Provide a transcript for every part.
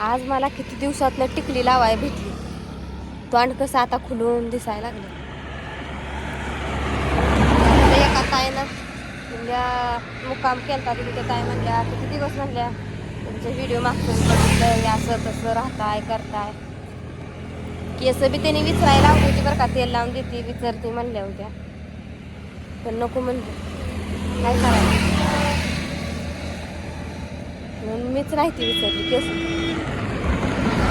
आज मला किती दिवसातनं टिकली लावाय भेटली. तोंड कसं आता खुलून दिसायला लागलं. एका ताईनं म्हणजे मुक्काम केलता तिथे त्या ताई म्हणल्या किती दिवस म्हणल्या तुमचे व्हिडिओ मागतो असं तसं राहताय करताय. केस बी त्यांनी विचारायला लावली होती बरं का तेल लावून देते विचारते म्हणल्या होत्या. पण नको म्हणले. काय करायचं? म्हणून मीच राहते विचारली केस.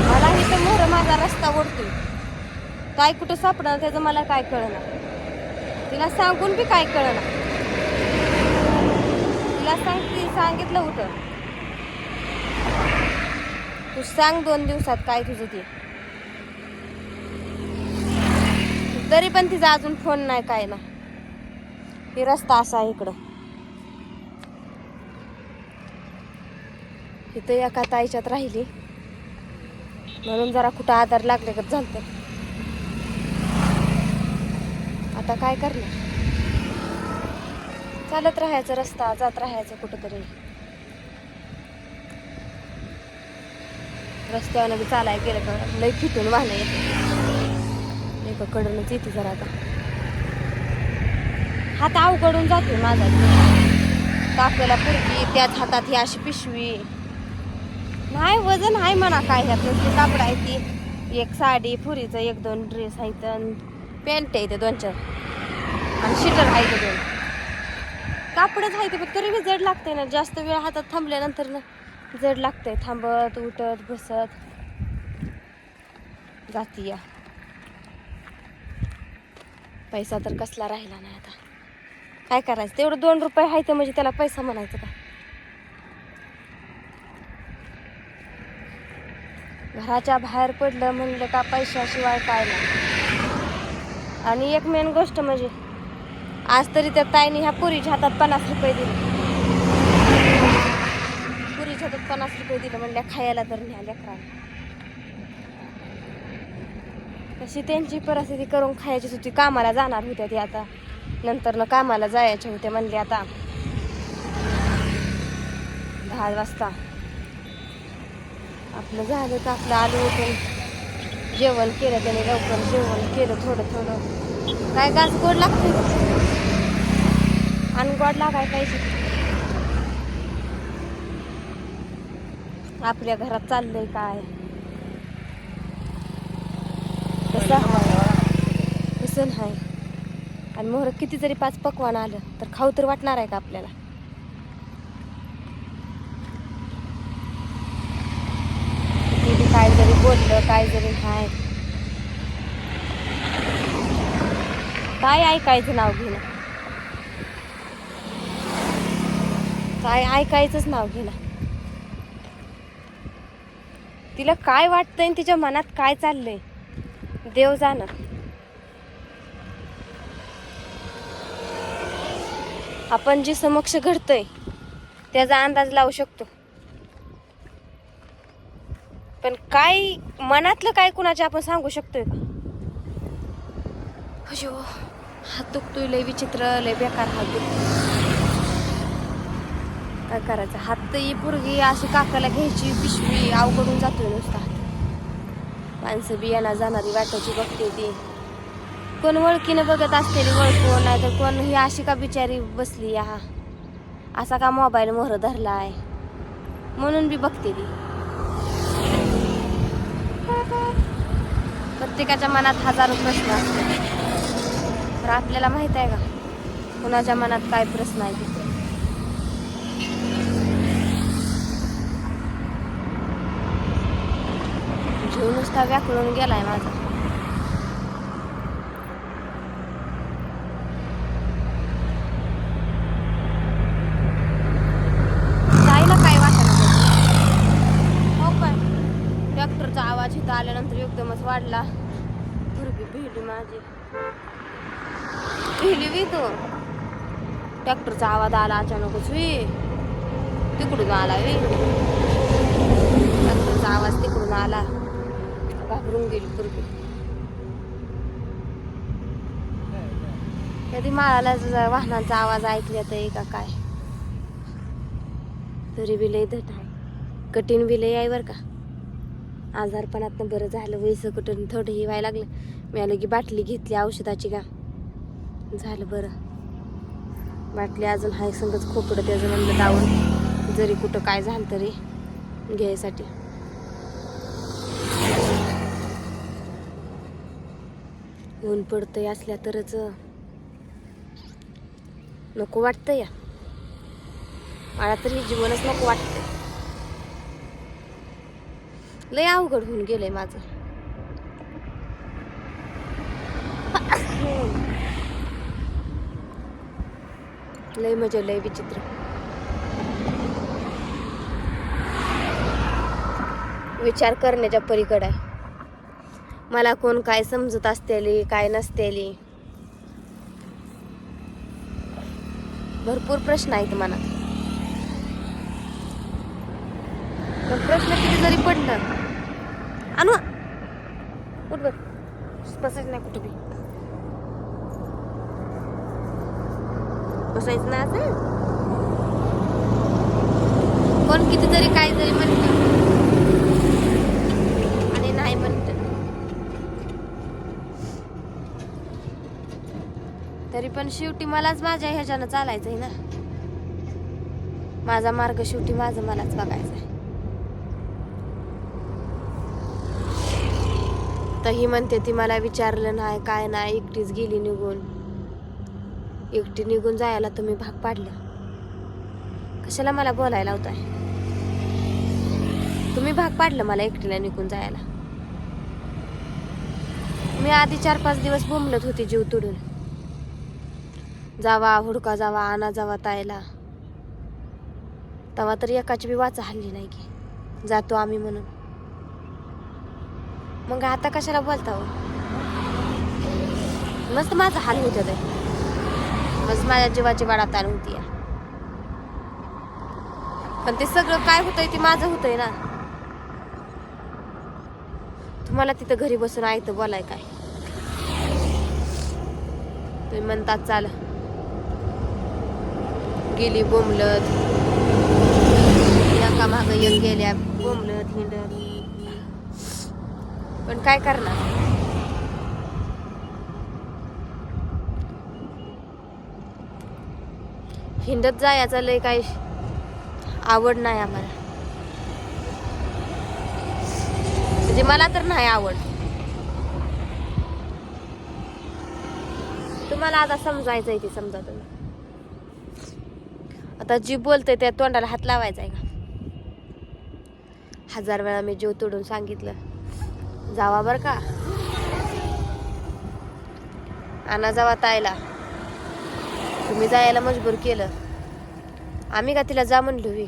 मला इथं मोहर माझा रस्ता ओढतोय. काय कुठं सापडणार त्याचं मला काय कळणार? तिला सांगून बी काय कळणार? तिला सांगते सांगितलं होतं तू सांग दोन दिवसात काय तुझं ते. तरी पण तिचा अजून फोन नाही काय ना ही रस्ता असा आहे इकडं. इथं एका ताईच्यात राहिली. म्हणून जरा कुठं आधार लागले का तर आता काय करणार? चालत राहायचं रस्ता जात राहायचं कुठंतरी. रस्त्यावर बी चालायला गेलं का लय फिटून वाहन येते. एका कडूनच येते जरा आता. हात अवघडून जातो माझा. काकेला पुरकी त्याच हातात ही अशी पिशवी. नाही वजन आहे म्हणा काय ह्यात कापड आहे ती. एक साडी फुरीचं एक दोन ड्रेस आहेत पॅन्ट आहे ते दोन चार. आणि शिटर आहे ते दोन. कापडच आहे ते पण तरी बी जड लागते ना. जास्त वेळ हातात थांबल्यानंतर ना जड लागतंय. थांबत उठत बसत. जातीया पैसा तर कसला राहिला नाही आता. काय करायचं? तेवढं दोन रुपये आहे ते म्हणजे त्याला पैसा म्हणायचं का? घराच्या बाहेर पडलं म्हणलं का पैशाशिवाय काय नाही. आणि एक मेन गोष्ट म्हणजे आज तरी त्या ताईने ह्या पुरीच्या हातात पन्नास रुपये दिले. पुरीच्या हातात पन्नास रुपये दिले म्हणल्या खायला तर न्या लेकराला तशी त्यांची परिस्थिती करून खायची होती. कामाला जाणार होत्या ती आता. नंतर न कामाला जायचे होते म्हणले आता. दहा वाजता. आपलं झालं तर आपलं आलं उठून जेवण केलं त्याने लवकर जेवण केलं थोडं थोडं. काय गाज गोड लागते आणि गोड लागाय पाहिजे. आपल्या घरात चाललंय काय? कसं आहे? आणि मोहर किती जरी पाच पकवान आलं तर खाऊ तर वाटणार आहे का आपल्याला किती काय जरी बोललं काय जरी हाय. काय ऐकायचं नाव घेणं? काय ऐकायचंच नाव घेणं? तिला काय वाटतंय आणि तिच्या मनात काय चाललंय? देव जाणार. आपण जे समक्ष घडतंय त्याचा अंदाज लावू शकतो. पण काय मनातलं काय कुणाचे आपण सांगू शकतोय का? अशो हात दुखतोय लय विचित्र लय बेकार हात दुखतोय. काय करायचं? हात ही पोरगी अशी काकाला घ्यायची पिशवी अवघडून जातोय नुसता हात. माणसं बी येणार जाणारी वाटायची बघते ती. कोण वळखीनं बघत असतेली वळखून नाही तर कोण ही अशी का बिचारी बसली हा असा का मोबाईल मोहर आहे म्हणून बी बघते ती. प्रत्येकाच्या मनात हजारो प्रश्न असतात. तर आपल्याला माहीत आहे का? कुणाच्या मनात काय प्रश्न आहे तिथे? जीव नुसता व्याकळून गेलाय माझा जायला काय वाटत हो पण ट्रॅक्टरचा आवाज इथं आल्यानंतर एकदमच वाढला. भुरगी भिली माझी. भिली वी तू. ट्रॅक्टरचा आवाज आला अचानकच वी. तिकडून आला वी. ट्रॅक्टरचा आवाज तिकडून आला. घाबरून गेली भुरगी कधी माळाला वाहनांचा आवाज ऐकल्यात आहे का काय? तरी बी लय धट आहे. कठीण बी लय आहे बरं का? आजारपणातनं बरं झालं वयस कुठं थोडं हे व्हायला लागलं. मी आलं की बाटली घेतली औषधाची का? झालं बरं. बाटली अजून हाय संगच खोकडं त्याचं म्हणलं लावून जरी कुठं काय झालं तरी घ्यायसाठी. ऊन पडतंय असल्या तरच. नको वाटतं या. मला तरी जीवनच नको वाटतं. लय अवघड होऊन गेलंय माझं. लय मजा लय विचित्र. विचार करण्याच्या पलीकडे आहे. मला कोण काय समजत असतेली काय नसतेली? भरपूर प्रश्न आहेत मनात. प्रश्न किती जरी पडलं आणू उठ बघ बसायचं नाही कुठं बी बसायचं नाही असं कोण किती जरी काय जरी म्हणलं आणि नाही म्हणत तरी पण शेवटी मलाच माझ्या ह्याच्यानं चालायचंय ना? माझा मार्ग शेवटी माझं मलाच बघायचा आहे तर ही म्हणते ती मला विचारलं नाही काय नाही एकटीच गेली निघून. एकटी निघून जायला तुम्ही भाग पाडलं. कशाला मला बोलायला होताय तुम्ही भाग पाडलं मला एकटीला निघून जायला. मी आधी चार पाच दिवस बोंबलत होती जीव तुडून. जावा हुडका जावा आणा जावा तायला तेव्हा तर एकाची बी वाचा हल्ली नाही की. जातो आम्ही म्हणून. मग आता कशाला बोलता हो? मस्त माझा हाल होत आहे मस्त माझ्या जीवाची वाडा तार होती. पण ते सगळं काय होतंय ते माझं होतंय ना. तुम्हाला तिथं घरी बसून ऐकतं बोलाय काय? तुम्ही म्हणतात चाल. गेली बोंबलत. एका मागं येऊन गेल्या बोंबलत हिंडत. पण काय करणार? हिंडत जायचा लय काही आवड नाही आम्हाला. म्हणजे मला तर नाही आवड. तुम्हाला आता समजायचंय ते समजा तुम्ही. आता जी बोलते त्या तोंडाला हात लावायचा आहे का? हजार वेळा मी जीव तोडून सांगितलं. जावा बर का. आणा जावा तायला तुम्ही जायला मजबूर केलं. आम्ही का तिला जा म्हणलो वी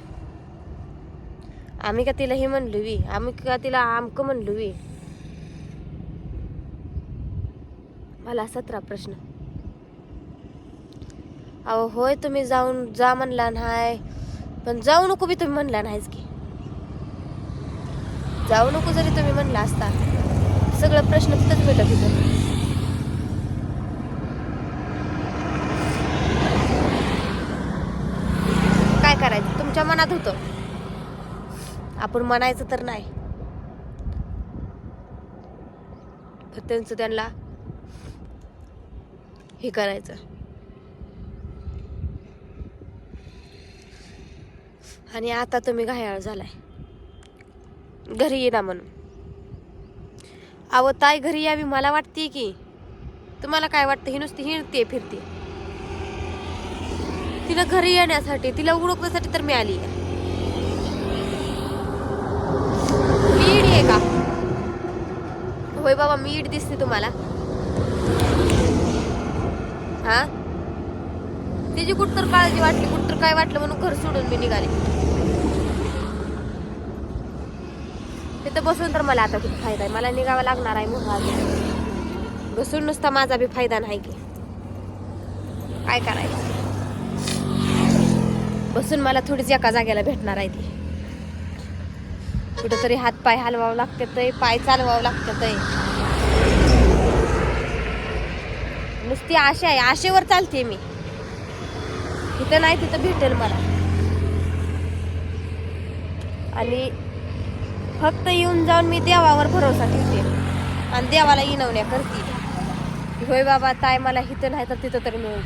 आम्ही का तिला हे म्हणलो वी आम्ही का तिला आमक म्हणलो वी मला सतरा प्रश्न. अहो होय तुम्ही जाऊन जा म्हणला नाही. पण जाऊ नको बी तुम्ही म्हणला नाहीच की. जाऊ नको जरी तुम्ही म्हणला असता. सगळं प्रश्न तिथंच भेटत तिथं काय करायचं? तुमच्या मनात होतं. आपण म्हणायचं तर नाही. त्यांचं त्यांना हे करायचं. आणि आता तुम्ही घायाळ झालाय. घरी येणार म्हणून. अहो ताई घरी यावी मला वाटते की. तुम्हाला काय वाटतं? ही नुसती हिंडते फिरते. तिला घरी येण्यासाठी तिला उडकण्यासाठी तर मी आली मी आहे का? होय बाबा मी इड दिसते तुम्हाला. हा? तिची कुठतर काळजी वाटली कुठतर काय वाटलं म्हणून घर सोडून मी निघाले. तिथं बसून तर मला आता किती फायदा आहे. मला निघावा लागणार आहे मग बसून नुसता माझा बी फायदा नाही की. काय करायचं? बसून मला थोडीच एका जागेला भेटणार आहे ती. कुठंतरी हात पाय हलवावं लागतात पाय चालवावं लागतात नुसती आशा आहे. आशेवर चालते मी. तिथं नाही तिथं भेटेल मला. आणि फक्त येऊन जाऊन मी देवावर भरोसा ठेवते. आणि देवाला इनवण्या करते. होय बाबा ताय मला हिथं नाही तर तिथं तरी मिळू